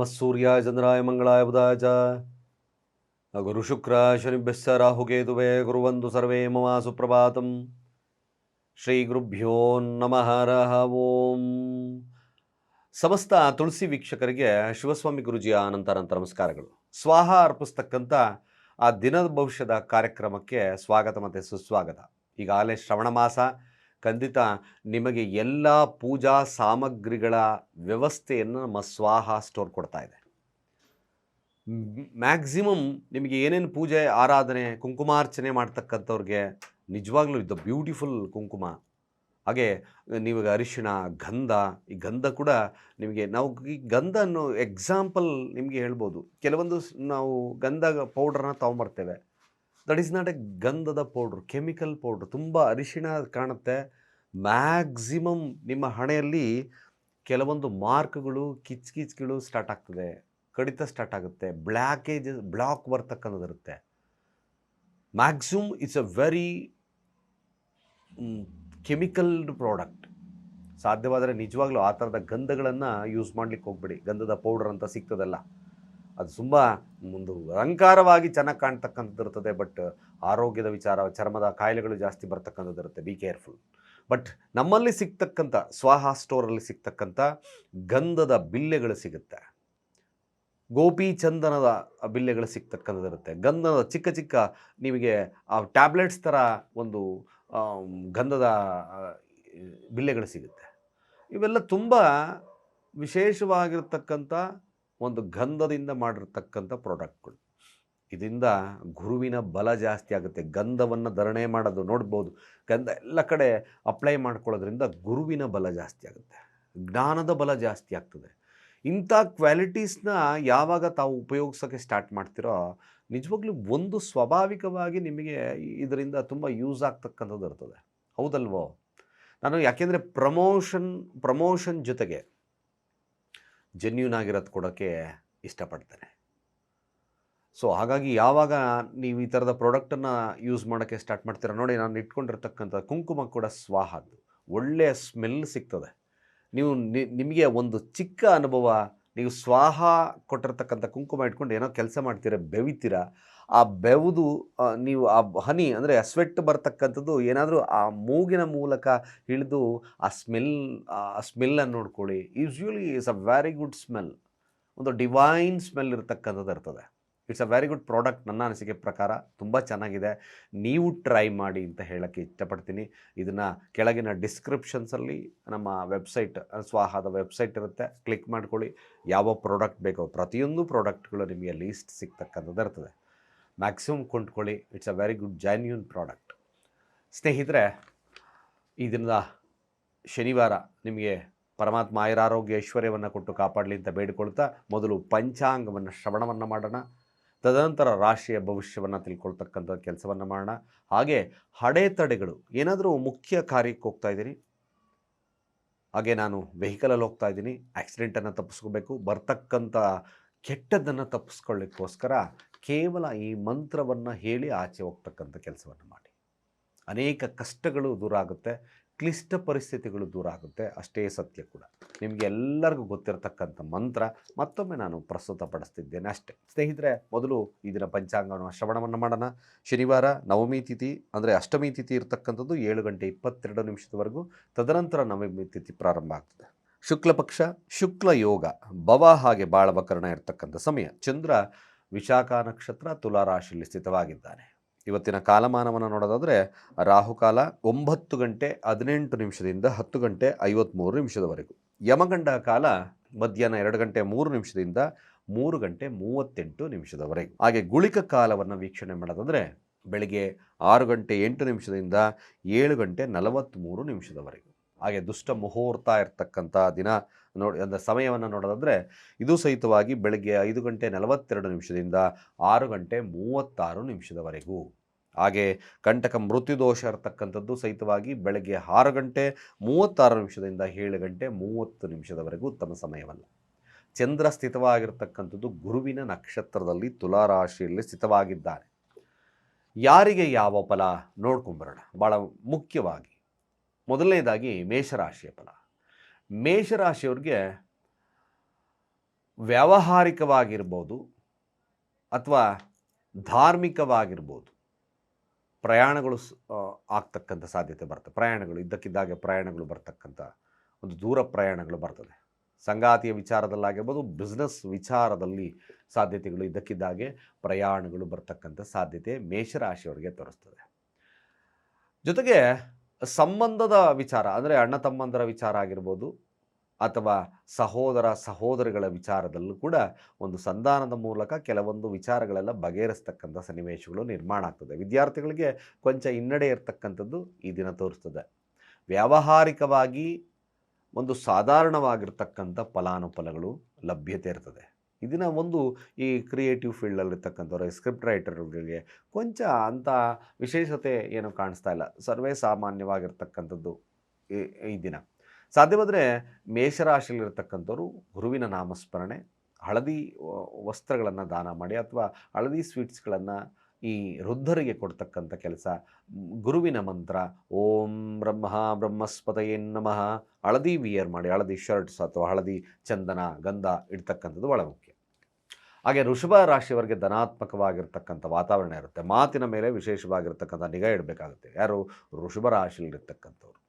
ನಮಃ ಸೂರ್ಯಾಯ ಚಂದ್ರಾಯ ಮಂಗಳಾಯ ಬುಧಾಯ ಚ ಗುರು ಶುಕ್ರ ಶನಿಭ್ಯಶ್ಚ ರಾಹುಕೇತುವೆ ಗುರುವಂತು ಸರ್ವೇ ಮಮ ಸುಪ್ರಭಾತಂ ಶ್ರೀ ಗುರುಭ್ಯೋ ನಮಃ ರಹ ಓಂ ಸಮಸ್ತ ತುಳಸಿ ವೀಕ್ಷಕರಿಗೆ ಶಿವಸ್ವಾಮಿ ಗುರುಜಿಯ ಅನಂತರ ನಮಸ್ಕಾರಗಳು. ಸ್ವಾಹ ಅರ್ಪಿಸ್ತಕ್ಕಂಥ ಆ ದಿನದ ಭವಿಷ್ಯದ ಕಾರ್ಯಕ್ರಮಕ್ಕೆ ಸ್ವಾಗತ ಮತ್ತು ಸುಸ್ವಾಗತ. ಈಗಾಗಲೇ ಶ್ರವಣ ಮಾಸ ಖಂಡಿತ ನಿಮಗೆ ಎಲ್ಲ ಪೂಜಾ ಸಾಮಗ್ರಿಗಳ ವ್ಯವಸ್ಥೆಯನ್ನು ನಮ್ಮ ಸ್ವಾಹ ಸ್ಟೋರ್ ಕೊಡ್ತಾ ಇದೆ. ಮ್ಯಾಕ್ಸಿಮಮ್ ನಿಮಗೆ ಏನೇನು ಪೂಜೆ, ಆರಾಧನೆ, ಕುಂಕುಮಾರ್ಚನೆ ಮಾಡ್ತಕ್ಕಂಥವ್ರಿಗೆ ನಿಜವಾಗ್ಲೂ ಇದ್ದ ಬ್ಯೂಟಿಫುಲ್ ಕುಂಕುಮ. ಹಾಗೆ ನೀವಾಗ ಅರಿಶಿಣ, ಗಂಧ, ಈ ಗಂಧ ಕೂಡ ನಿಮಗೆ ನಾವು ಈ ಗಂಧ ಅನ್ನೋ ಎಕ್ಸಾಂಪಲ್ ನಿಮಗೆ ಹೇಳ್ಬೋದು. ಕೆಲವೊಂದು ನಾವು ಗಂಧ ಪೌಡ್ರನ್ನ ತೊಗೊಂಬರ್ತೇವೆ. ದಟ್ ಈಸ್ ನಾಟ್ ಎ ಗಂಧದ ಪೌಡ್ರ್ ಕೆಮಿಕಲ್ ಪೌಡ್ರ್ ತುಂಬ ಅರಿಶಿಣ ಕಾಣುತ್ತೆ. ಮ್ಯಾಕ್ಸಿಮಮ್ ನಿಮ್ಮ ಹಣೆಯಲ್ಲಿ ಕೆಲವೊಂದು ಮಾರ್ಕ್ಗಳು, ಕಿಚ್ ಕಿಚ್ಗಳು ಸ್ಟಾರ್ಟ್ ಆಗ್ತದೆ. ಕಡಿತ ಸ್ಟಾರ್ಟ್ ಆಗುತ್ತೆ. Blockage block ಬರ್ತಕ್ಕಂಥದ್ದಿರುತ್ತೆ maximum it's a very chemicalled product ಸಾಧ್ಯವಾದರೆ ನಿಜವಾಗ್ಲೂ ಆ ಥರದ ಗಂಧಗಳನ್ನು ಯೂಸ್ ಮಾಡ್ಲಿಕ್ಕೆ ಹೋಗ್ಬೇಡಿ. ಗಂಧದ ಪೌಡರ್ ಅಂತ ಸಿಗ್ತದಲ್ಲ. ಅದು ತುಂಬ ಒಂದು ಅಲಂಕಾರವಾಗಿ ಚೆನ್ನಾಗಿ ಕಾಣ್ತಕ್ಕಂಥದ್ದು ಇರ್ತದೆ ಬಟ್ ಆರೋಗ್ಯದ ವಿಚಾರ, ಚರ್ಮದ ಕಾಯಿಲೆಗಳು ಜಾಸ್ತಿ ಬರ್ತಕ್ಕಂಥದ್ದು ಇರುತ್ತೆ. ಬಿ ಕೇರ್ಫುಲ್ ಬಟ್ ನಮ್ಮಲ್ಲಿ ಸಿಗ್ತಕ್ಕಂಥ, ಸ್ವಾಹ ಸ್ಟೋರಲ್ಲಿ ಸಿಗ್ತಕ್ಕಂಥ ಗಂಧದ ಬಿಲ್ಲೆಗಳು ಸಿಗುತ್ತೆ. ಗೋಪಿ ಚಂದನದ ಬಿಲ್ಲೆಗಳು ಸಿಗ್ತಕ್ಕಂಥದ್ದು ಇರುತ್ತೆ. ಗಂಧದ ಚಿಕ್ಕ ಚಿಕ್ಕ ನಿಮಗೆ ಆ ಟ್ಯಾಬ್ಲೆಟ್ಸ್ ಥರ ಒಂದು ಗಂಧದ ಬಿಲ್ಲೆಗಳು ಸಿಗುತ್ತೆ. ಇವೆಲ್ಲ ತುಂಬ ವಿಶೇಷವಾಗಿರ್ತಕ್ಕಂಥ ಒಂದು ಗಂಧದಿಂದ ಮಾಡಿರ್ತಕ್ಕಂಥ ಪ್ರಾಡಕ್ಟ್ಗಳು ಇದರಿಂದ ಗುರುವಿನ ಬಲ ಜಾಸ್ತಿ ಆಗುತ್ತೆ. ಗಂಧವನ್ನು ಧರಣೆ ಮಾಡೋದು ನೋಡ್ಬೋದು. ಗಂಧ ಎಲ್ಲ ಕಡೆ ಅಪ್ಲೈ ಮಾಡ್ಕೊಳ್ಳೋದ್ರಿಂದ ಗುರುವಿನ ಬಲ ಜಾಸ್ತಿ ಆಗುತ್ತೆ. ಜ್ಞಾನದ ಬಲ ಜಾಸ್ತಿ ಆಗ್ತದೆ. ಇಂಥ ಕ್ವಾಲಿಟೀಸ್ನ ಯಾವಾಗ ತಾವು ಉಪಯೋಗಿಸೋಕ್ಕೆ ಸ್ಟಾರ್ಟ್ ಮಾಡ್ತೀರೋ, ನಿಜವಾಗ್ಲೂ ಒಂದು ಸ್ವಾಭಾವಿಕವಾಗಿ ನಿಮಗೆ ಇದರಿಂದ ತುಂಬ ಯೂಸ್ ಆಗ್ತಕ್ಕಂಥದ್ದು ಇರ್ತದೆ. ಹೌದಲ್ವೋ? ನಾನು ಯಾಕೆಂದರೆ ಪ್ರಮೋಷನ್ ಪ್ರಮೋಷನ್ ಜೊತೆಗೆ ಜೆನ್ಯೂನ್ ಆಗಿರೋದು ಕೊಡೋಕ್ಕೆ ಇಷ್ಟಪಡ್ತೇನೆ. ಸೊ ಹಾಗಾಗಿ ಯಾವಾಗ ನೀವು ಈ ಥರದ ಪ್ರಾಡಕ್ಟನ್ನು ಯೂಸ್ ಮಾಡೋಕ್ಕೆ ಸ್ಟಾರ್ಟ್ ಮಾಡ್ತೀರಾ ನೋಡಿ, ನಾನು ಇಟ್ಕೊಂಡಿರ್ತಕ್ಕಂಥ ಕುಂಕುಮ ಕೂಡ ಸ್ವಾಹದ್ದು. ಒಳ್ಳೆಯ ಸ್ಮೆಲ್ ಸಿಗ್ತದೆ. ನೀವು ನಿಮಗೆ ಒಂದು ಚಿಕ್ಕ ಅನುಭವ, ನೀವು ಸ್ವಾಹ ಕೊಟ್ಟಿರ್ತಕ್ಕಂಥ ಕುಂಕುಮ ಇಟ್ಕೊಂಡು ಏನೋ ಕೆಲಸ ಮಾಡ್ತೀರ, ಬೆವಿತೀರಾ ಆ ಬೆವುದು ನೀವು ಆ ಹನಿ ಅಂದರೆ ಸ್ವೆಟ್ ಬರ್ತಕ್ಕಂಥದ್ದು ಏನಾದರೂ ಆ ಮೂಗಿನ ಮೂಲಕ ಹಿಡಿದು ಆ ಸ್ಮೆಲ್ ಆ ಸ್ಮೆಲ್ಲನ್ನು ನೋಡ್ಕೊಳ್ಳಿ. Usually is a very good smell ಒಂದು ಡಿವೈನ್ ಸ್ಮೆಲ್ ಇರತಕ್ಕಂಥದ್ದು ಇರ್ತದೆ. It's a very good product ನನ್ನ ಅನಿಸಿಕೆ ಪ್ರಕಾರ. ತುಂಬ ಚೆನ್ನಾಗಿದೆ. ನೀವು ಟ್ರೈ ಮಾಡಿ ಅಂತ ಹೇಳೋಕ್ಕೆ ಇಷ್ಟಪಡ್ತೀನಿ. ಇದನ್ನು ಕೆಳಗಿನ ಡಿಸ್ಕ್ರಿಪ್ಷನ್ಸಲ್ಲಿ ನಮ್ಮ ವೆಬ್ಸೈಟ್ ಸ್ವಾಹದ ವೆಬ್ಸೈಟ್ ಇರುತ್ತೆ. ಕ್ಲಿಕ್ ಮಾಡ್ಕೊಳ್ಳಿ. ಯಾವ ಪ್ರಾಡಕ್ಟ್ ಬೇಕೋ ಪ್ರತಿಯೊಂದು ಪ್ರಾಡಕ್ಟ್ಗಳು ನಿಮಗೆ ಲೀಸ್ಟ್ ಸಿಗ್ತಕ್ಕಂಥದ್ದು ಇರ್ತದೆ. Maximum ಕೊಂಡ್ಕೊಳ್ಳಿ. It's a very good genuine product ಸ್ನೇಹಿತರೆ, ಈ ದಿನದ ಶನಿವಾರ ನಿಮಗೆ ಪರಮಾತ್ಮ ಆಯುರಾರೋಗ್ಯ ಐಶ್ವರ್ಯವನ್ನು ಕೊಟ್ಟು ಕಾಪಾಡಲಿ ಅಂತ ಬೇಡಿಕೊಳ್ತಾ ಮೊದಲು ಪಂಚಾಂಗವನ್ನು, ಶ್ರವಣವನ್ನು ಮಾಡೋಣ. ತದನಂತರ ರಾಶಿಯ ಭವಿಷ್ಯವನ್ನು ತಿಳ್ಕೊಳ್ತಕ್ಕಂಥ ಕೆಲಸವನ್ನು ಮಾಡೋಣ. ಹಾಗೆ ಹಡೆತಡೆಗಳು, ಏನಾದರೂ ಮುಖ್ಯ ಕಾರ್ಯಕ್ಕೆ ಹೋಗ್ತಾ ಇದ್ದೀನಿ ಹಾಗೆ ನಾನು ವೆಹಿಕಲಲ್ಲಿ ಹೋಗ್ತಾ ಇದ್ದೀನಿ. ಆಕ್ಸಿಡೆಂಟನ್ನು ತಪ್ಪಿಸ್ಕೋಬೇಕು. ಬರ್ತಕ್ಕಂಥ ಕೆಟ್ಟದ್ದನ್ನು ತಪ್ಪಿಸ್ಕೊಳ್ಳಿಕ್ಕೋಸ್ಕರ ಕೇವಲ ಈ ಮಂತ್ರವನ್ನು ಹೇಳಿ ಆಚೆ ಹೋಗ್ತಕ್ಕಂಥ ಕೆಲಸವನ್ನು ಮಾಡಿ. ಅನೇಕ ಕಷ್ಟಗಳು ದೂರ ಆಗುತ್ತೆ, ಕ್ಲಿಷ್ಟ ಪರಿಸ್ಥಿತಿಗಳು ದೂರ ಆಗುತ್ತೆ, ಅಷ್ಟೇ ಸತ್ಯ ಕೂಡ. ನಿಮಗೆ ಎಲ್ಲರಿಗೂ ಗೊತ್ತಿರತಕ್ಕಂಥ ಮಂತ್ರ ಮತ್ತೊಮ್ಮೆ ನಾನು ಪ್ರಸ್ತುತಪಡಿಸ್ತಿದ್ದೇನೆ ಅಷ್ಟೇ. ಸ್ನೇಹಿತರೆ, ಮೊದಲು ಈ ದಿನ ಪಂಚಾಂಗವನ್ನು ಶ್ರವಣವನ್ನು ಮಾಡೋಣ. ಶನಿವಾರ ನವಮಿ ತಿಥಿ, ಅಂದರೆ ಅಷ್ಟಮಿ ತಿಥಿ ಇರತಕ್ಕಂಥದ್ದು ಏಳು ಗಂಟೆ ಇಪ್ಪತ್ತೆರಡು ನಿಮಿಷದವರೆಗೂ. ತದನಂತರ ನವಮಿ ತಿಥಿ ಪ್ರಾರಂಭ ಆಗ್ತದೆ. ಶುಕ್ಲ ಪಕ್ಷ ಶುಕ್ಲ ಯೋಗ ಭವ ಹಾಗೆ ಬಾಳವಕರಣ ಇರತಕ್ಕಂಥ ಸಮಯ. ಚಂದ್ರ ವಿಶಾಖ ನಕ್ಷತ್ರ ತುಲಾ ರಾಶಿಯಲ್ಲಿ ಸ್ಥಿತವಾಗಿದ್ದಾನೆ. ಇವತ್ತಿನ ಕಾಲಮಾನವನ್ನು ನೋಡೋದಾದರೆ ರಾಹುಕಾಲ ಒಂಬತ್ತು ಗಂಟೆ ಹದಿನೆಂಟು ನಿಮಿಷದಿಂದ ಹತ್ತು ಗಂಟೆ ಐವತ್ತ್ಮೂರು ನಿಮಿಷದವರೆಗೂ. ಯಮಗಂಡ ಕಾಲ ಮಧ್ಯಾಹ್ನ ಎರಡು ಗಂಟೆ ಮೂರು ನಿಮಿಷದಿಂದ ಮೂರು ಗಂಟೆ ಮೂವತ್ತೆಂಟು ನಿಮಿಷದವರೆಗೂ. ಹಾಗೆ ಗುಳಿಕ ಕಾಲವನ್ನು ವೀಕ್ಷಣೆ ಮಾಡೋದಾದರೆ ಬೆಳಿಗ್ಗೆ ಆರು ಗಂಟೆ ಎಂಟು ನಿಮಿಷದಿಂದ ಏಳು ಗಂಟೆ ನಲವತ್ತ್ಮೂರು ನಿಮಿಷದವರೆಗೂ. ಹಾಗೆ ದುಷ್ಟ ಮುಹೂರ್ತ ಇರ್ತಕ್ಕಂಥ ದಿನ ನೋಡಿ, ಅಂದರೆ ಸಮಯವನ್ನು ನೋಡೋದಾದರೆ ಇದು ಸಹಿತವಾಗಿ ಬೆಳಗ್ಗೆ ಐದು ಗಂಟೆ ನಲವತ್ತೆರಡು ನಿಮಿಷದಿಂದ ಆರು ಗಂಟೆ ಮೂವತ್ತಾರು ನಿಮಿಷದವರೆಗೂ. ಹಾಗೆ ಕಂಟಕ ಮೃತ್ಯುದೋಷ ಇರತಕ್ಕಂಥದ್ದು ಸಹಿತವಾಗಿ ಬೆಳಗ್ಗೆ ಆರು ಗಂಟೆ ಮೂವತ್ತಾರು ನಿಮಿಷದಿಂದ ಏಳು ಗಂಟೆ ಮೂವತ್ತು ನಿಮಿಷದವರೆಗೂ ಉತ್ತಮ ಸಮಯವಲ್ಲ. ಚಂದ್ರ ಸ್ಥಿತವಾಗಿರ್ತಕ್ಕಂಥದ್ದು ಗುರುವಿನ ನಕ್ಷತ್ರದಲ್ಲಿ ತುಲಾರಾಶಿಯಲ್ಲಿ ಸ್ಥಿತವಾಗಿದ್ದಾರೆ. ಯಾರಿಗೆ ಯಾವ ಫಲ ನೋಡ್ಕೊಂಬರೋಣ? ಭಾಳ ಮುಖ್ಯವಾಗಿ ಮೊದಲನೇದಾಗಿ ಮೇಷರಾಶಿಯ ಫಲ ಮೇಷರಾಶಿಯವ್ರಿಗೆ ವ್ಯಾವಹಾರಿಕವಾಗಿರ್ಬೋದು ಅಥವಾ ಧಾರ್ಮಿಕವಾಗಿರ್ಬೋದು. ಪ್ರಯಾಣಗಳು ಆಗ್ತಕ್ಕಂಥ ಸಾಧ್ಯತೆ ಬರ್ತದೆ ಪ್ರಯಾಣಗಳು, ಇದ್ದಕ್ಕಿದ್ದಾಗೆ ಪ್ರಯಾಣಗಳು ಬರ್ತಕ್ಕಂಥ ಒಂದು ದೂರ ಪ್ರಯಾಣಗಳು ಬರ್ತದೆ. ಸಂಗಾತಿಯ ವಿಚಾರದಲ್ಲಾಗಿರ್ಬೋದು ಬಿಸ್ನೆಸ್ ವಿಚಾರದಲ್ಲಿ ಸಾಧ್ಯತೆಗಳು ಇದ್ದಕ್ಕಿದ್ದಾಗೆ ಪ್ರಯಾಣಗಳು ಬರ್ತಕ್ಕಂಥ ಸಾಧ್ಯತೆ ಮೇಷರಾಶಿಯವರಿಗೆ ತೋರಿಸ್ತದೆ. ಜೊತೆಗೆ ಸಂಬಂಧದ ವಿಚಾರ, ಅಂದರೆ ಅಣ್ಣ ತಮ್ಮಂದರ ವಿಚಾರ ಆಗಿರ್ಬೋದು, ಅಥವಾ ಸಹೋದರ ಸಹೋದರಿಗಳ ವಿಚಾರದಲ್ಲೂ ಕೂಡ ಒಂದು ಸಂಧಾನದ ಮೂಲಕ ಕೆಲವೊಂದು ವಿಚಾರಗಳೆಲ್ಲ ಬಗೆಹರಿಸ್ತಕ್ಕಂಥ ಸನ್ನಿವೇಶಗಳು ನಿರ್ಮಾಣ ಆಗ್ತದೆ. ವಿದ್ಯಾರ್ಥಿಗಳಿಗೆ ಕೊಂಚ ಹಿನ್ನಡೆ ಇರತಕ್ಕಂಥದ್ದು ಈ ದಿನ ತೋರಿಸ್ತದೆ. ವ್ಯಾವಹಾರಿಕವಾಗಿ ಒಂದು ಸಾಧಾರಣವಾಗಿರ್ತಕ್ಕಂಥ ಫಲಾನುಫಲಗಳು ಲಭ್ಯತೆ ಇರ್ತದೆ. ಇದನ್ನ ಒಂದು ಈ ಕ್ರಿಯೇಟಿವ್ ಫೀಲ್ಡಲ್ಲಿರ್ತಕ್ಕಂಥವ್ರು ಸ್ಕ್ರಿಪ್ಟ್ ರೈಟರ್ಗಳಿಗೆ ಕೊಂಚ ಅಂಥ ವಿಶೇಷತೆ ಏನು ಕಾಣಿಸ್ತಾ ಇಲ್ಲ. ಸರ್ವೇ ಸಾಮಾನ್ಯವಾಗಿರ್ತಕ್ಕಂಥದ್ದು ಈ ದಿನ. ಸಾಧ್ಯವಾದರೆ ಮೇಷರಾಶಿಯಲ್ಲಿರ್ತಕ್ಕಂಥವ್ರು ಗುರುವಿನ ನಾಮಸ್ಮರಣೆ, ಹಳದಿ ವಸ್ತ್ರಗಳನ್ನು ದಾನ ಮಾಡಿ ಅಥವಾ ಹಳದಿ ಸ್ವೀಟ್ಸ್ಗಳನ್ನು ಈ ವೃದ್ಧರಿಗೆ ಕೊಡ್ತಕ್ಕಂಥ ಕೆಲಸ, ಗುರುವಿನ ಮಂತ್ರ, ಓಂ ಬ್ರಹ್ಮ ಬ್ರಹ್ಮಸ್ಪತಯೇ ನಮಃ, ಹಳದಿ ವಿಯರ್ ಮಾಡಿ, ಹಳದಿ ಶರ್ಟ್ಸ್ ಅಥವಾ ಹಳದಿ ಚಂದನ, ಗಂಧ ಇಡ್ತಕ್ಕಂಥದ್ದು ಭಾಳ ಮುಖ್ಯ. ಹಾಗೆ ವೃಷಭ ರಾಶಿಯವರಿಗೆ ಧನಾತ್ಮಕವಾಗಿರ್ತಕ್ಕಂಥ ವಾತಾವರಣ ಇರುತ್ತೆ. ಮಾತಿನ ಮೇಲೆ ವಿಶೇಷವಾಗಿರ್ತಕ್ಕಂಥ ನಿಗಾ ಇಡಬೇಕಾಗುತ್ತೆ. ಯಾರು? ವೃಷಭ ರಾಶಿಯಲ್ಲಿರ್ತಕ್ಕಂಥವ್ರು.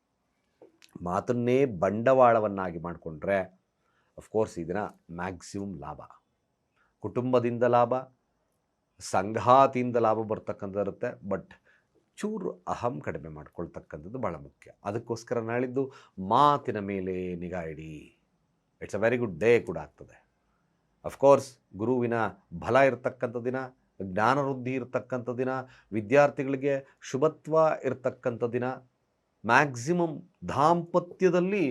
ಮಾತನ್ನೇ ಬಂಡವಾಳವನ್ನಾಗಿ ಮಾಡಿಕೊಂಡ್ರೆ ಅಫ್ಕೋರ್ಸ್ ಈ ದಿನ ಮ್ಯಾಕ್ಸಿಮಮ್ ಲಾಭ. ಕುಟುಂಬದಿಂದ ಲಾಭ, ಸಂಘಾತಿಯಿಂದ ಲಾಭ ಬರ್ತಕ್ಕಂಥದ್ದು ಇರುತ್ತೆ. ಬಟ್ ಚೂರು ಅಹಂ ಕಡಿಮೆ ಮಾಡ್ಕೊಳ್ತಕ್ಕಂಥದ್ದು ಭಾಳ ಮುಖ್ಯ. ಅದಕ್ಕೋಸ್ಕರ ನಾಳಿದ್ದು ಮಾತಿನ ಮೇಲೆ ನಿಗಾ ಇಡಿ. It's a very good day ಕೂಡ ಆಗ್ತದೆ. ಅಫ್ಕೋರ್ಸ್ ಗುರುವಿನ ಬಲ ಇರತಕ್ಕಂಥ ದಿನ, ಜ್ಞಾನವೃದ್ಧಿ ಇರತಕ್ಕಂಥ ದಿನ, ವಿದ್ಯಾರ್ಥಿಗಳಿಗೆ ಶುಭತ್ವ ಇರತಕ್ಕಂಥ ದಿನ. ಮ್ಯಾಕ್ಸಿಮಮ್ ದಾಂಪತ್ಯದಲ್ಲಿ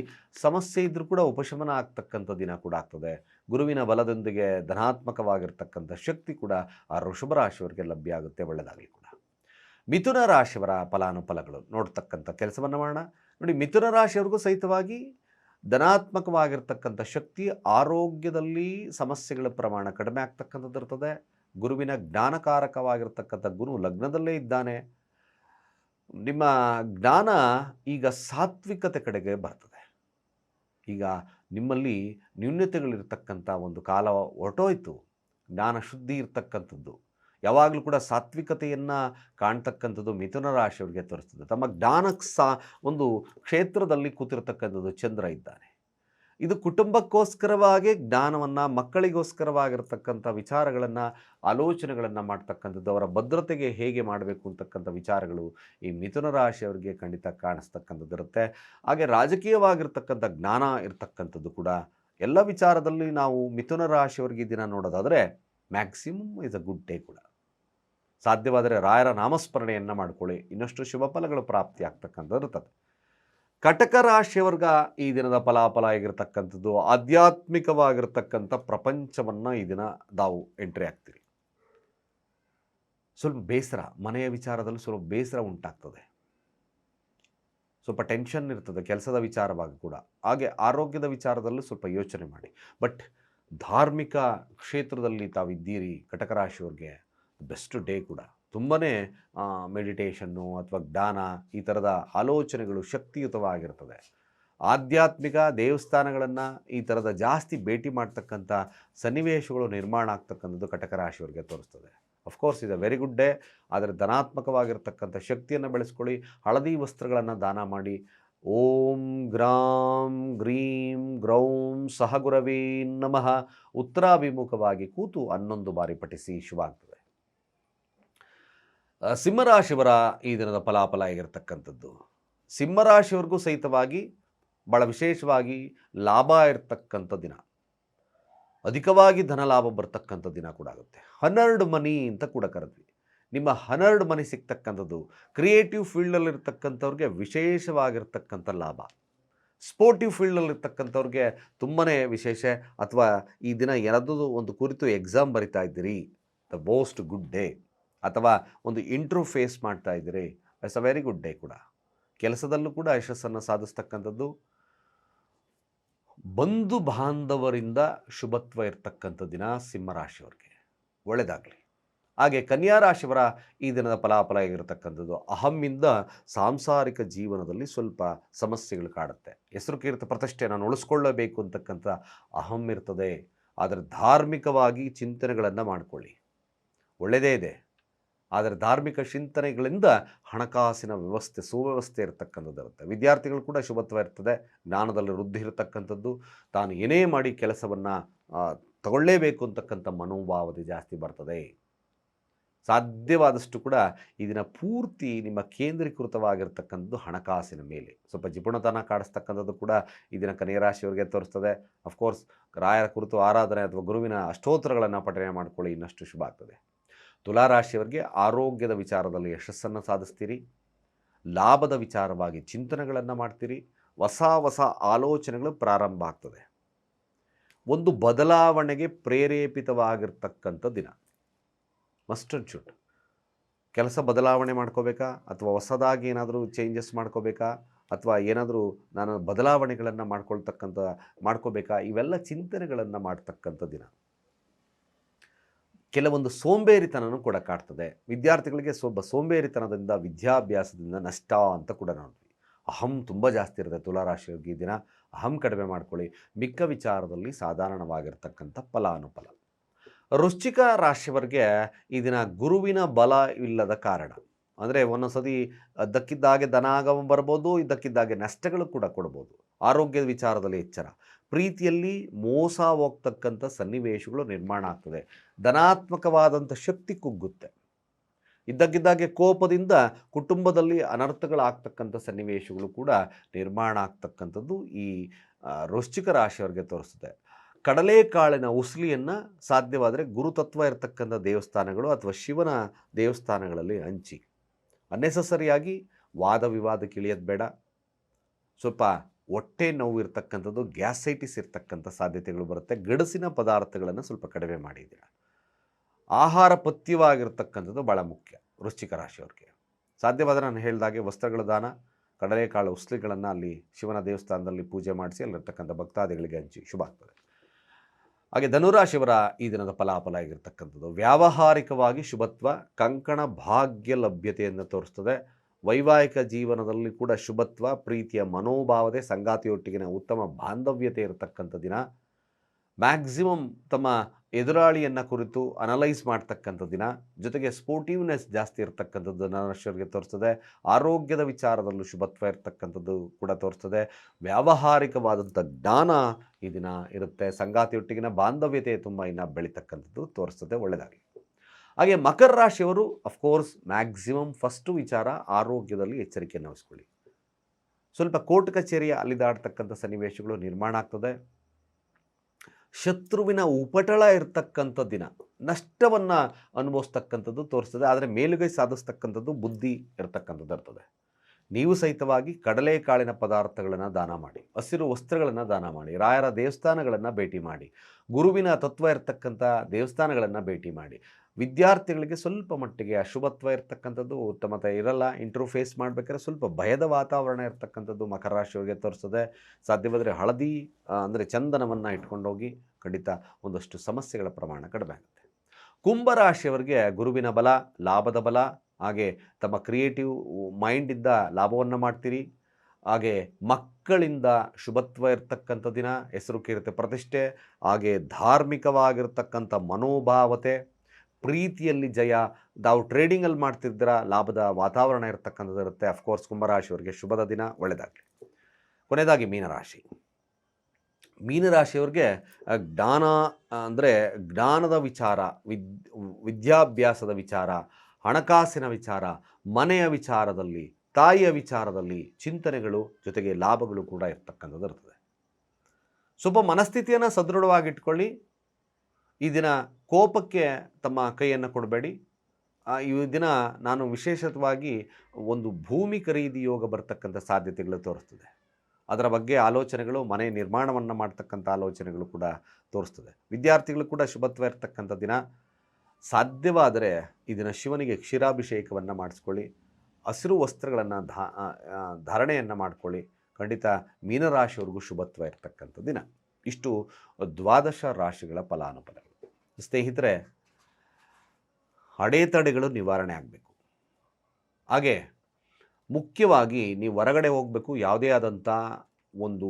ಸಮಸ್ಯೆ ಇದ್ದರೂ ಕೂಡ ಉಪಶಮನ ಆಗ್ತಕ್ಕಂಥ ದಿನ ಕೂಡ ಆಗ್ತದೆ. ಗುರುವಿನ ಬಲದೊಂದಿಗೆ ಧನಾತ್ಮಕವಾಗಿರ್ತಕ್ಕಂಥ ಶಕ್ತಿ ಕೂಡ ಆ ಋಷಭ ರಾಶಿಯವರಿಗೆ ಲಭ್ಯ ಆಗುತ್ತೆ ಒಳ್ಳೆಯದಾಗಲಿ ಕೂಡ. ಮಿಥುನ ರಾಶಿಯವರ ಫಲಾನುಫಲಗಳು ನೋಡ್ತಕ್ಕಂಥ ಕೆಲಸವನ್ನು ಮಾಡೋಣ. ನೋಡಿ, ಮಿಥುನ ರಾಶಿಯವ್ರಿಗೂ ಸಹಿತವಾಗಿ ಧನಾತ್ಮಕವಾಗಿರ್ತಕ್ಕಂಥ ಶಕ್ತಿ ಆರೋಗ್ಯದಲ್ಲಿ ಸಮಸ್ಯೆಗಳ ಪ್ರಮಾಣ ಕಡಿಮೆ ಆಗ್ತಕ್ಕಂಥದ್ದು ಇರ್ತದೆ. ಗುರುವಿನ ಜ್ಞಾನಕಾರಕವಾಗಿರ್ತಕ್ಕಂಥ ಗುರು ಲಗ್ನದಲ್ಲೇ ಇದ್ದಾನೆ. ನಿಮ್ಮ ಜ್ಞಾನ ಈಗ ಸಾತ್ವಿಕತೆ ಕಡೆಗೆ ಬರ್ತದೆ. ಈಗ ನಿಮ್ಮಲ್ಲಿ ನ್ಯೂನ್ಯತೆಗಳಿರ್ತಕ್ಕಂಥ ಒಂದು ಕಾಲ ಹೊರಟೋಯ್ತು. ಜ್ಞಾನ ಶುದ್ಧಿ ಇರ್ತಕ್ಕಂಥದ್ದು. ಯಾವಾಗಲೂ ಕೂಡ ಸಾತ್ವಿಕತೆಯನ್ನು ಕಾಣ್ತಕ್ಕಂಥದ್ದು ಮಿಥುನ ರಾಶಿಯವರಿಗೆ ತೋರಿಸ್ತದೆ. ತಮ್ಮ ಜ್ಞಾನಕ್ಕೆ ಸಾ, ಒಂದು ಕ್ಷೇತ್ರದಲ್ಲಿ ಕೂತಿರ್ತಕ್ಕಂಥದ್ದು ಚಂದ್ರ ಇದ್ದಾನೆ. ಇದು ಕುಟುಂಬಕ್ಕೋಸ್ಕರವಾಗಿ ಜ್ಞಾನವನ್ನು, ಮಕ್ಕಳಿಗೋಸ್ಕರವಾಗಿರ್ತಕ್ಕಂಥ ವಿಚಾರಗಳನ್ನು, ಆಲೋಚನೆಗಳನ್ನು ಮಾಡ್ತಕ್ಕಂಥದ್ದು, ಅವರ ಭದ್ರತೆಗೆ ಹೇಗೆ ಮಾಡಬೇಕು ಅಂತಕ್ಕಂಥ ವಿಚಾರಗಳು ಈ ಮಿಥುನ ರಾಶಿಯವರಿಗೆ ಖಂಡಿತ ಕಾಣಿಸ್ತಕ್ಕಂಥದ್ದು ಇರುತ್ತೆ ಹಾಗೆ ರಾಜಕೀಯವಾಗಿರ್ತಕ್ಕಂಥ ಜ್ಞಾನ ಇರ್ತಕ್ಕಂಥದ್ದು ಕೂಡ ಎಲ್ಲ ವಿಚಾರದಲ್ಲಿ ನಾವು ಮಿಥುನ ರಾಶಿಯವರಿಗೆ ದಿನ ನೋಡೋದಾದರೆ maximum is a good day ಕೂಡ. ಸಾಧ್ಯವಾದರೆ ರಾಯರ ನಾಮಸ್ಮರಣೆಯನ್ನು ಮಾಡಿಕೊಳ್ಳಿ. ಇನ್ನಷ್ಟು ಶುಭ ಫಲಗಳು ಪ್ರಾಪ್ತಿ ಆಗ್ತಕ್ಕಂಥದ್ದು ಇರ್ತದೆ. ಕಟಕ ರಾಶಿಯವರ್ಗ ಈ ದಿನದ ಫಲಾಫಲ ಆಗಿರತಕ್ಕಂಥದ್ದು ಆಧ್ಯಾತ್ಮಿಕವಾಗಿರ್ತಕ್ಕಂಥ ಪ್ರಪಂಚವನ್ನು ಈ ದಿನ ತಾವು ಎಂಟ್ರಿ ಆಗ್ತೀರಿ. ಸ್ವಲ್ಪ ಬೇಸರ, ಮನೆಯ ವಿಚಾರದಲ್ಲಿ ಸ್ವಲ್ಪ ಬೇಸರ ಉಂಟಾಗ್ತದೆ. ಸ್ವಲ್ಪ ಟೆನ್ಷನ್ ಇರ್ತದೆ, ಕೆಲಸದ ವಿಚಾರವಾಗಿ ಕೂಡ. ಹಾಗೆ ಆರೋಗ್ಯದ ವಿಚಾರದಲ್ಲೂ ಸ್ವಲ್ಪ ಯೋಚನೆ ಮಾಡಿ. ಬಟ್ ಧಾರ್ಮಿಕ ಕ್ಷೇತ್ರದಲ್ಲಿ ತಾವಿದ್ದೀರಿ ಕಟಕ ರಾಶಿಯವ್ರಿಗೆ ಬೆಸ್ಟ್ ಡೇ ಕೂಡ. ತುಂಬಾ ಮೆಡಿಟೇಷನ್ನು ಅಥವಾ ಜ್ಞಾನ ಈ ಥರದ ಆಲೋಚನೆಗಳು ಶಕ್ತಿಯುತವಾಗಿರ್ತದೆ. ಆಧ್ಯಾತ್ಮಿಕ ದೇವಸ್ಥಾನಗಳನ್ನು ಈ ಥರದ ಜಾಸ್ತಿ ಭೇಟಿ ಮಾಡ್ತಕ್ಕಂಥ ಸನ್ನಿವೇಶಗಳು ನಿರ್ಮಾಣ ಆಗ್ತಕ್ಕಂಥದ್ದು ಕಟಕ ರಾಶಿಯವರಿಗೆ ತೋರಿಸ್ತದೆ. ಅಫ್ಕೋರ್ಸ್ ಇದು ವೆರಿ ಗುಡ್ ಡೇ ಆದರೆ ಧನಾತ್ಮಕವಾಗಿರ್ತಕ್ಕಂಥ ಶಕ್ತಿಯನ್ನು ಬೆಳೆಸ್ಕೊಳ್ಳಿ. ಹಳದಿ ವಸ್ತ್ರಗಳನ್ನು ದಾನ ಮಾಡಿ. ಓಂ ಗ್ರಾಂ ಗ್ರೀಂ ಗ್ರೌಂ ಸಹಗುರವೀ ನಮಃ. ಉತ್ತರಾಭಿಮುಖವಾಗಿ ಕೂತು ಹನ್ನೊಂದು ಬಾರಿ ಪಠಿಸಿ. ಶುಭ ಆಗ್ತದೆ ಸಿಂಹರಾಶಿಯವರ ಈ ದಿನದ ಫಲಾಫಲ ಆಗಿರತಕ್ಕಂಥದ್ದು. ಸಿಂಹರಾಶಿಯವರಿಗೂ ಸಹಿತವಾಗಿ ಭಾಳ ವಿಶೇಷವಾಗಿ ಲಾಭ ಇರತಕ್ಕಂಥ ದಿನ. ಅಧಿಕವಾಗಿ ಧನ ಲಾಭ ಬರ್ತಕ್ಕಂಥ ದಿನ ಕೂಡ ಆಗುತ್ತೆ. ಹನ್ನೆರಡು ಮನಿ ಅಂತ ಕೂಡ ಕರೆದ್ವಿ. ನಿಮ್ಮ ಹನ್ನೆರಡು ಮನಿ ಸಿಗ್ತಕ್ಕಂಥದ್ದು ಕ್ರಿಯೇಟಿವ್ ಫೀಲ್ಡಲ್ಲಿರ್ತಕ್ಕಂಥವ್ರಿಗೆ ವಿಶೇಷವಾಗಿರ್ತಕ್ಕಂಥ ಲಾಭ. ಸ್ಪೋರ್ಟಿವ್ ಫೀಲ್ಡಲ್ಲಿರ್ತಕ್ಕಂಥವ್ರಿಗೆ ತುಂಬಾ ವಿಶೇಷ. ಅಥವಾ ಈ ದಿನ ಏನಾದರೂ ಒಂದು ಕುರಿತು ಎಕ್ಸಾಮ್ ಬರಿತಾ ಇದ್ದೀರಿ, ದ ಮೋಸ್ಟ್ ಗುಡ್ ಡೇ. ಅಥವಾ ಒಂದು ಇಂಟ್ರೂ ಫೇಸ್ ಮಾಡ್ತಾ ಇದ್ದೀರಿ it's a very good day ಕೂಡ. ಕೆಲಸದಲ್ಲೂ ಕೂಡ ಯಶಸ್ಸನ್ನು ಸಾಧಿಸ್ತಕ್ಕಂಥದ್ದು. ಬಂಧು ಬಾಂಧವರಿಂದ ಶುಭತ್ವ ಇರ್ತಕ್ಕಂಥ ದಿನ ಸಿಂಹರಾಶಿಯವರಿಗೆ ಒಳ್ಳೆಯದಾಗಲಿ ಹಾಗೆ ಕನ್ಯಾ ರಾಶಿಯವರ ಈ ದಿನದ ಫಲಾಫಲ ಆಗಿರತಕ್ಕಂಥದ್ದು ಅಹಮ್ಮಿಂದ ಸಾಂಸಾರಿಕ ಜೀವನದಲ್ಲಿ ಸ್ವಲ್ಪ ಸಮಸ್ಯೆಗಳು ಕಾಡುತ್ತೆ. ಹೆಸರು ಕೀರ್ತಿ ಪ್ರತಿಷ್ಠೆ ನಾನು ಉಳಿಸ್ಕೊಳ್ಳಬೇಕು ಅಂತಕ್ಕಂಥ ಅಹಂ ಇರ್ತದೆ. ಆದರೆ ಧಾರ್ಮಿಕವಾಗಿ ಚಿಂತನೆಗಳನ್ನು ಮಾಡಿಕೊಳ್ಳಿ. ಒಳ್ಳೆಯದೇ ಇದೆ. ಆದರೆ ಧಾರ್ಮಿಕ ಚಿಂತನೆಗಳಿಂದ ಹಣಕಾಸಿನ ವ್ಯವಸ್ಥೆ, ಸುವ್ಯವಸ್ಥೆ ಇರತಕ್ಕಂಥದ್ದು ವಿದ್ಯಾರ್ಥಿಗಳು ಕೂಡ ಶುಭತ್ವ ಇರ್ತದೆ, ಜ್ಞಾನದಲ್ಲಿ ವೃದ್ಧಿ ಇರತಕ್ಕಂಥದ್ದು. ತಾನು ಏನೇ ಮಾಡಿ ಕೆಲಸವನ್ನು ತಗೊಳ್ಳೇಬೇಕು ಅಂತಕ್ಕಂಥ ಮನೋಭಾವತೆ ಜಾಸ್ತಿ ಬರ್ತದೆ. ಸಾಧ್ಯವಾದಷ್ಟು ಕೂಡ ಇದನ್ನು ಪೂರ್ತಿ ನಿಮ್ಮ ಕೇಂದ್ರೀಕೃತವಾಗಿರ್ತಕ್ಕಂಥದ್ದು ಹಣಕಾಸಿನ ಮೇಲೆ. ಸ್ವಲ್ಪ ಜಿಪುಣತನ ಕಾಡಿಸ್ತಕ್ಕಂಥದ್ದು ಕೂಡ ಇದನ್ನು ಕನ್ಯರಾಶಿಯವರಿಗೆ ತೋರಿಸ್ತದೆ. ಅಫ್ಕೋರ್ಸ್ ರಾಯರ ಕುರಿತು ಆರಾಧನೆ ಅಥವಾ ಗುರುವಿನ ಅಷ್ಟೋತ್ತರಗಳನ್ನು ಪಠನೆ ಮಾಡಿಕೊಳ್ಳಿ, ಇನ್ನಷ್ಟು ಶುಭ ಆಗ್ತದೆ. ತುಲಾರಾಶಿಯವರಿಗೆ ಆರೋಗ್ಯದ ವಿಚಾರದಲ್ಲಿ ಯಶಸ್ಸನ್ನು ಸಾಧಿಸ್ತೀರಿ. ಲಾಭದ ವಿಚಾರವಾಗಿ ಚಿಂತನೆಗಳನ್ನು ಮಾಡ್ತೀರಿ. ಹೊಸ ಹೊಸ ಆಲೋಚನೆಗಳು ಪ್ರಾರಂಭ ಆಗ್ತದೆ. ಒಂದು ಬದಲಾವಣೆಗೆ ಪ್ರೇರೇಪಿತವಾಗಿರ್ತಕ್ಕಂಥ ದಿನ. ಮಸ್ಟ್ ಅಂಡ್ ಕೆಲಸ ಬದಲಾವಣೆ ಮಾಡ್ಕೋಬೇಕಾ? ಅಥವಾ ಹೊಸದಾಗಿ ಏನಾದರೂ ಚೇಂಜಸ್ ಮಾಡ್ಕೋಬೇಕಾ? ಅಥವಾ ಏನಾದರೂ ನಾನು ಬದಲಾವಣೆಗಳನ್ನು ಮಾಡ್ಕೊಳ್ತಕ್ಕಂಥ, ಮಾಡ್ಕೋಬೇಕಾ? ಇವೆಲ್ಲ ಚಿಂತನೆಗಳನ್ನು ಮಾಡ್ತಕ್ಕಂಥ ದಿನ. ಕೆಲವೊಂದು ಸೋಂಬೇರಿತನನೂ ಕೂಡ ಕಾಡ್ತದೆ. ವಿದ್ಯಾರ್ಥಿಗಳಿಗೆ ಸ್ವಲ್ಪ ಸೋಂಬೇರಿತನದಿಂದ, ವಿದ್ಯಾಭ್ಯಾಸದಿಂದ ನಷ್ಟ ಅಂತ ಕೂಡ ನೋಡ್ತೀವಿ. ಅಹಂ ತುಂಬ ಜಾಸ್ತಿ ಇರುತ್ತೆ ತುಲಾರಾಶಿಯವರಿಗೆ ಈ ದಿನ. ಅಹಂ ಕಡಿಮೆ ಮಾಡ್ಕೊಳ್ಳಿ. ಮಿಕ್ಕ ವಿಚಾರದಲ್ಲಿ ಸಾಧಾರಣವಾಗಿರ್ತಕ್ಕಂಥ ಫಲಾನುಫಲ. ವೃಶ್ಚಿಕ ರಾಶಿಯವರಿಗೆ ಈ ದಿನ ಗುರುವಿನ ಬಲ ಇಲ್ಲದ ಕಾರಣ. ಅಂದರೆ ಒಂದೊಂದ್ಸತಿ ದಕ್ಕಿದ್ದಾಗೆ ಧನಾಗಮ ಬರ್ಬೋದು, ಇದ್ದಕ್ಕಿದ್ದಾಗೆ ನಷ್ಟಗಳು ಕೂಡ ಕೊಡ್ಬೋದು. ಆರೋಗ್ಯದ ವಿಚಾರದಲ್ಲಿ ಎಚ್ಚರ. ಪ್ರೀತಿಯಲ್ಲಿ ಮೋಸ ಹೋಗ್ತಕ್ಕಂಥ ಸನ್ನಿವೇಶಗಳು ನಿರ್ಮಾಣ ಆಗ್ತದೆ. ಧನಾತ್ಮಕವಾದಂಥ ಶಕ್ತಿ ಕುಗ್ಗುತ್ತೆ. ಇದ್ದಕ್ಕಿದ್ದಾಗೆ ಕೋಪದಿಂದ ಕುಟುಂಬದಲ್ಲಿ ಅನರ್ಥಗಳಾಗ್ತಕ್ಕಂಥ ಸನ್ನಿವೇಶಗಳು ಕೂಡ ನಿರ್ಮಾಣ ಆಗ್ತಕ್ಕಂಥದ್ದು ಈ ರೋಶ್ಚಿಕ ರಾಶಿಯವರಿಗೆ ತೋರಿಸ್ತದೆ ಕಡಲೆಕಾಳಿನ ಉಸ್ಲಿಯನ್ನು ಸಾಧ್ಯವಾದರೆ ಗುರುತತ್ವ ಇರತಕ್ಕಂಥ ದೇವಸ್ಥಾನಗಳು ಅಥವಾ ಶಿವನ ದೇವಸ್ಥಾನಗಳಲ್ಲಿ ಹಂಚಿ. ಅನ್ನೆಸಸರಿಯಾಗಿ ವಾದ ವಿವಾದಕ್ಕೆ ಇಳಿಯೋದು ಬೇಡ. ಸ್ವಲ್ಪ ಹೊಟ್ಟೆ ನೋವು ಇರ್ತಕ್ಕಂಥದ್ದು ಗ್ಯಾಸೈಟಿಸ್ ಇರ್ತಕ್ಕಂಥ ಸಾಧ್ಯತೆಗಳು ಬರುತ್ತೆ. ಗಡಸಿನ ಪದಾರ್ಥಗಳನ್ನು ಸ್ವಲ್ಪ ಕಡಿಮೆ ಮಾಡಿದ್ದೀರ. ಆಹಾರ ಪಥ್ಯವಾಗಿರ್ತಕ್ಕಂಥದ್ದು ಭಾಳ ಮುಖ್ಯ ವೃಶ್ಚಿಕ ರಾಶಿಯವ್ರಿಗೆ. ಸಾಧ್ಯವಾದರೆ ನಾನು ಹೇಳಿದಾಗೆ ವಸ್ತ್ರಗಳ ದಾನ, ಕಡಲೆಕಾಳು, ಉಸ್ಲಿಗಳನ್ನು ಅಲ್ಲಿ ಶಿವನ ದೇವಸ್ಥಾನದಲ್ಲಿ ಪೂಜೆ ಮಾಡಿಸಿ ಅಲ್ಲಿರ್ತಕ್ಕಂಥ ಭಕ್ತಾದಿಗಳಿಗೆ ಹಂಚಿ ಶುಭ ಆಗ್ತದೆ. ಹಾಗೆ ಧನುರಾಶಿಯವರ ಈ ದಿನದ ಫಲಾಫಲ ಆಗಿರ್ತಕ್ಕಂಥದ್ದು ವ್ಯಾವಹಾರಿಕವಾಗಿ ಶುಭತ್ವ, ಕಂಕಣ ಭಾಗ್ಯ ಲಭ್ಯತೆಯನ್ನು ತೋರಿಸ್ತದೆ. ವೈವಾಹಿಕ ಜೀವನದಲ್ಲಿ ಕೂಡ ಶುಭತ್ವ, ಪ್ರೀತಿಯ ಮನೋಭಾವದೆ ಸಂಗಾತಿಯೊಟ್ಟಿಗಿನ ಉತ್ತಮ ಬಾಂಧವ್ಯತೆ ಇರತಕ್ಕಂಥ ದಿನ. ಮ್ಯಾಕ್ಸಿಮಮ್ ತಮ್ಮ ಎದುರಾಳಿಯನ್ನು ಕುರಿತು ಅನಲೈಸ್ ಮಾಡ್ತಕ್ಕಂಥ ದಿನ. ಜೊತೆಗೆ ಸ್ಪೋರ್ಟಿವ್ನೆಸ್ ಜಾಸ್ತಿ ಇರತಕ್ಕಂಥದ್ದು ಮನುಷ್ಯರಿಗೆ ತೋರಿಸ್ತದೆ. ಆರೋಗ್ಯದ ವಿಚಾರದಲ್ಲೂ ಶುಭತ್ವ ಇರತಕ್ಕಂಥದ್ದು ಕೂಡ ತೋರಿಸ್ತದೆ. ವ್ಯಾವಹಾರಿಕವಾದಂಥ ಜ್ಞಾನ ಈ ದಿನ ಇರುತ್ತೆ. ಸಂಗಾತಿಯೊಟ್ಟಿಗಿನ ಬಾಂಧವ್ಯತೆ ತುಂಬ ಇನ್ನು ಬೆಳೀತಕ್ಕಂಥದ್ದು ತೋರಿಸ್ತದೆ. ಒಳ್ಳೆಯದಾಗಲಿ ಹಾಗೆ ಮಕರ ರಾಶಿಯವರು ಅಫ್ಕೋರ್ಸ್ ಮ್ಯಾಕ್ಸಿಮಮ್ ಫಸ್ಟು ವಿಚಾರ ಆರೋಗ್ಯದಲ್ಲಿ ಎಚ್ಚರಿಕೆಯನ್ನು ವಹಿಸ್ಕೊಳ್ಳಿ. ಸ್ವಲ್ಪ ಕೋರ್ಟ್ ಕಚೇರಿಯ ಅಲಿದಾಡ್ತಕ್ಕಂಥ ಸನ್ನಿವೇಶಗಳು ನಿರ್ಮಾಣ ಆಗ್ತದೆ. ಶತ್ರುವಿನ ಉಪಟಳ ಇರತಕ್ಕಂಥ ದಿನ ನಷ್ಟವನ್ನು ಅನುಭವಿಸ್ತಕ್ಕಂಥದ್ದು ತೋರಿಸ್ತದೆ, ಆದರೆ ಮೇಲುಗೈ ಸಾಧಿಸ್ತಕ್ಕಂಥದ್ದು ಬುದ್ಧಿ ಇರತಕ್ಕಂಥದ್ದು ಇರ್ತದೆ. ನೀವು ಸಹಿತವಾಗಿ ಕಡಲೆಕಾಳಿನ ಪದಾರ್ಥಗಳನ್ನು ದಾನ ಮಾಡಿ, ಹಸಿರು ವಸ್ತ್ರಗಳನ್ನು ದಾನ ಮಾಡಿ, ರಾಯರ ದೇವಸ್ಥಾನಗಳನ್ನು ಭೇಟಿ ಮಾಡಿ, ಗುರುವಿನ ತತ್ವ ಇರತಕ್ಕಂಥ ದೇವಸ್ಥಾನಗಳನ್ನು ಭೇಟಿ ಮಾಡಿ. ವಿದ್ಯಾರ್ಥಿಗಳಿಗೆ ಸ್ವಲ್ಪ ಮಟ್ಟಿಗೆ ಅಶುಭತ್ವ ಇರತಕ್ಕಂಥದ್ದು ಉತ್ತಮತೆ ಇರಲ್ಲ. ಇಂಟರ್ವ್ಯೂ ಫೇಸ್ ಮಾಡಬೇಕಾದ್ರೆ ಸ್ವಲ್ಪ ಭಯದ ವಾತಾವರಣ ಇರತಕ್ಕಂಥದ್ದು ಮಕರ ರಾಶಿಯವರಿಗೆ ತೋರಿಸ್ತದೆ. ಸಾಧ್ಯವಾದರೆ ಹಳದಿ ಅಂದರೆ ಚಂದನವನ್ನು ಇಟ್ಕೊಂಡೋಗಿ ಖಂಡಿತ ಒಂದಷ್ಟು ಸಮಸ್ಯೆಗಳ ಪ್ರಮಾಣ ಕಡಿಮೆ ಆಗುತ್ತೆ. ಕುಂಭರಾಶಿಯವರಿಗೆ ಗುರುವಿನ ಬಲ, ಲಾಭದ ಬಲ ಹಾಗೆ ತಮ್ಮ ಕ್ರಿಯೇಟಿವ್ ಮೈಂಡಿಂದ ಲಾಭವನ್ನು ಮಾಡ್ತೀರಿ. ಹಾಗೆ ಮಕ್ಕಳಿಂದ ಶುಭತ್ವ ಇರ್ತಕ್ಕಂಥ ದಿನ, ಹೆಸರು ಕೀರ್ತಿ ಪ್ರತಿಷ್ಠೆ, ಹಾಗೆ ಧಾರ್ಮಿಕವಾಗಿರ್ತಕ್ಕಂಥ ಮನೋಭಾವತೆ, ಪ್ರೀತಿಯಲ್ಲಿ ಜಯ, ತಾವು ಟ್ರೇಡಿಂಗಲ್ಲಿ ಮಾಡ್ತಿದ್ದೀರ ಲಾಭದ ವಾತಾವರಣ ಇರತಕ್ಕಂಥದ್ದು ಇರುತ್ತೆ. ಅಫ್ಕೋರ್ಸ್ ಕುಂಭರಾಶಿಯವರಿಗೆ ಶುಭದ ದಿನ ಒಳ್ಳೆಯದಾಗಲಿ ಕೊನೆಯದಾಗಿ ಮೀನರಾಶಿ. ಮೀನರಾಶಿಯವ್ರಿಗೆ ಜ್ಞಾನ, ಅಂದರೆ ಜ್ಞಾನದ ವಿಚಾರ, ವಿದ್, ವಿದ್ಯಾಭ್ಯಾಸದ ವಿಚಾರ ಹಣಕಾಸಿನ ವಿಚಾರ, ಮನೆಯ ವಿಚಾರದಲ್ಲಿ, ತಾಯಿಯ ವಿಚಾರದಲ್ಲಿ ಚಿಂತನೆಗಳು ಜೊತೆಗೆ ಲಾಭಗಳು ಕೂಡ ಇರ್ತಕ್ಕಂಥದ್ದು ಇರ್ತದೆ. ಸ್ವಲ್ಪ ಮನಸ್ಥಿತಿಯನ್ನು ಸದೃಢವಾಗಿಟ್ಕೊಳ್ಳಿ. ಈ ದಿನ ಕೋಪಕ್ಕೆ ತಮ್ಮ ಕೈಯನ್ನು ಕೊಡಬೇಡಿ. ಈ ದಿನ ನಾನು ವಿಶೇಷವಾಗಿ ಒಂದು ಭೂಮಿ ಖರೀದಿ ಯೋಗ ಬರ್ತಕ್ಕಂಥ ಸಾಧ್ಯತೆಗಳು ತೋರಿಸ್ತದೆ. ಅದರ ಬಗ್ಗೆ ಆಲೋಚನೆಗಳು, ಮನೆ ನಿರ್ಮಾಣವನ್ನು ಮಾಡ್ತಕ್ಕಂಥ ಆಲೋಚನೆಗಳು ಕೂಡ ತೋರಿಸ್ತದೆ. ವಿದ್ಯಾರ್ಥಿಗಳು ಕೂಡ ಶುಭತ್ವ ಇರ್ತಕ್ಕಂಥ ದಿನ. ಸಾಧ್ಯವಾದರೆ ಇದನ್ನು ದಿನ ಶಿವನಿಗೆ ಕ್ಷೀರಾಭಿಷೇಕವನ್ನು ಮಾಡಿಸ್ಕೊಳ್ಳಿ, ಹಸಿರು ವಸ್ತ್ರಗಳನ್ನು ಧಾ ಧಾರಣೆಯನ್ನು ಮಾಡಿಕೊಳ್ಳಿ. ಖಂಡಿತ ಮೀನರಾಶಿಯವ್ರಿಗೂ ಶುಭತ್ವ ಇರತಕ್ಕಂಥ ದಿನ. ಇಷ್ಟು ದ್ವಾದಶ ರಾಶಿಗಳ ಫಲಾನುಫಲಗಳು ಸ್ನೇಹಿತರೆ, ಅಡೆತಡೆಗಳು ನಿವಾರಣೆ ಆಗಬೇಕು. ಹಾಗೆ ಮುಖ್ಯವಾಗಿ ನೀವು ಹೊರಗಡೆ ಹೋಗಬೇಕು, ಯಾವುದೇ ಆದಂಥ ಒಂದು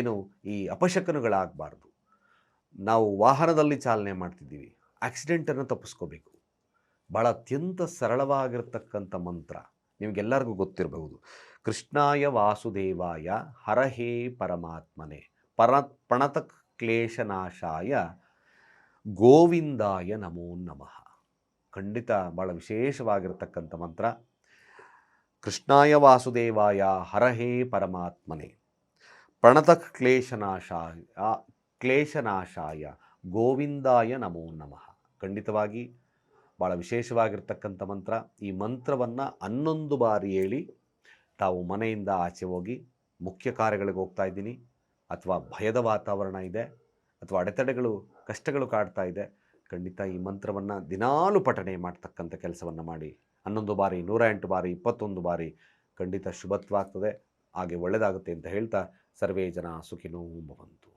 ಏನು ಈ ಅಪಶಕನಗಳಾಗಬಾರ್ದು. ನಾವು ವಾಹನದಲ್ಲಿ ಚಾಲನೆ ಮಾಡ್ತಿದ್ದೀವಿ. ಆಕ್ಸಿಡೆಂಟನ್ನು ತಪ್ಪಿಸ್ಕೋಬೇಕು. ಭಾಳ ಅತ್ಯಂತ ಸರಳವಾಗಿರ್ತಕ್ಕಂಥ ಮಂತ್ರ ನಿಮಗೆಲ್ಲರಿಗೂ ಗೊತ್ತಿರಬಹುದು. ಕೃಷ್ಣಾಯ ವಾಸುದೇವಾಯ ಹರಹೇ ಪರಮಾತ್ಮನೆ. ಪರ ಪ್ರಣತ ಕ್ಲೇಶನಾಶಾಯ ಗೋವಿಂದಾಯ ನಮೋ ನಮಃ. ಖಂಡಿತ ಭಾಳ ವಿಶೇಷವಾಗಿರತಕ್ಕಂಥ ಮಂತ್ರ. ಕೃಷ್ಣಾಯ ವಾಸುದೇವಾಯ ಹರಹೇ ಪರಮಾತ್ಮನೆ. ಪ್ರಣತ ಕ್ಲೇಶನಾಶಾಯ ಕ್ಲೇಶನಾಶಾಯ ಗೋವಿಂದಾಯ ನಮೋ ನಮಃ. ಖಂಡಿತವಾಗಿ ಭಾಳ ವಿಶೇಷವಾಗಿರ್ತಕ್ಕಂಥ ಮಂತ್ರ. ಈ ಮಂತ್ರವನ್ನು ಹನ್ನೊಂದು ಬಾರಿ ಹೇಳಿ ತಾವು ಮನೆಯಿಂದ ಆಚೆ ಹೋಗಿ ಮುಖ್ಯ ಕಾರ್ಯಗಳಿಗೆ ಹೋಗ್ತಾ ಇದ್ದೀನಿ. ಅಥವಾ ಭಯದ ವಾತಾವರಣ ಇದೆ, ಅಥವಾ ಅಡೆತಡೆಗಳು, ಕಷ್ಟಗಳು ಕಾಡ್ತಾ ಇದೆ. ಖಂಡಿತ ಈ ಮಂತ್ರವನ್ನು ದಿನಾಲು ಪಠಣೆ ಮಾಡ್ತಕ್ಕಂಥ ಕೆಲಸವನ್ನು ಮಾಡಿ. ಹನ್ನೊಂದು ಬಾರಿ, ನೂರ ಎಂಟು ಬಾರಿ, ಇಪ್ಪತ್ತೊಂದು ಬಾರಿ ಖಂಡಿತ ಶುಭತ್ವ ಆಗ್ತದೆ. ಹಾಗೆ ಒಳ್ಳೆಯದಾಗುತ್ತೆ ಅಂತ ಹೇಳ್ತಾ ಸರ್ವೇ ಜನ ಸುಖಿನೋ ಭವಂತು.